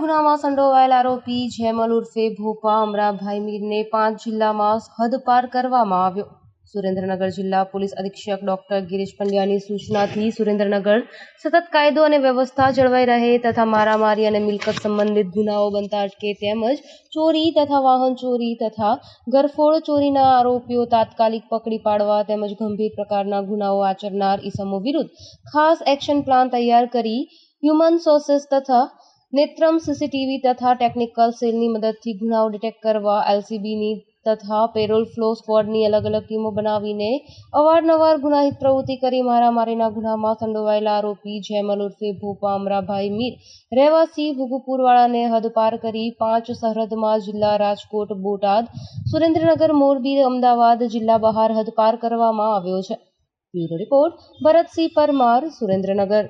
ગુનામાં સંડોવાયેલ આરોપી જેમલ ઉર્ફે ભોપા અમરાભાઈ મીરને પાંચ જિલ્લામાં હદ પાર કરવામાં આવ્યો. સુરેન્દ્રનગર જિલ્લા પોલીસ અધિક્ષક ડોક્ટર ગિરીશ પંડ્યાની સૂચનાથી સુરેન્દ્રનગર સતત કાયદો અને વ્યવસ્થા જળવાઈ રહે તથા મારામારી અને મિલકત સંબંધિત ગુનાઓ બનતા અટકે તેમજ ચોરી તથા વાહન ચોરી તથા ગરફોડ ચોરીના આરોપીઓ તાત્કાલિક પકડી પાડવા તેમજ ગંભીર પ્રકારના ગુનાઓ આચરનાર ઇસમો વિરુદ્ધ ખાસ એક્શન પ્લાન તૈયાર કરી હ્યુમન સોર્સિસ તથા નેત્રમ સીસીટીવી તથા ટેકનિકલ સેલની મદદથી ગુનાઓ ડિટેક્ટ કરવા એલસીબીની તથા પેરોલ ફ્લો સ્ક્વોડની અલગ અલગ ટીમો બનાવીને અવારનવાર ગુનાહિત પ્રવૃત્તિ કરી મારામારીના ગુનામાં સંડોવાયેલા આરોપી જેમલ ઉર્ફે ભોપા અમરાભાઈ મીર, રહેવાસી ભુગુપુરવાળાને હદપાર કરી પાંચ સરહદમાં જિલ્લા રાજકોટ, બોટાદ, સુરેન્દ્રનગર, મોરબી, અમદાવાદ જિલ્લા બહાર હદપાર કરવામાં આવ્યો છે. Bureau report, Bharatsinh Parmar, Surendranagar.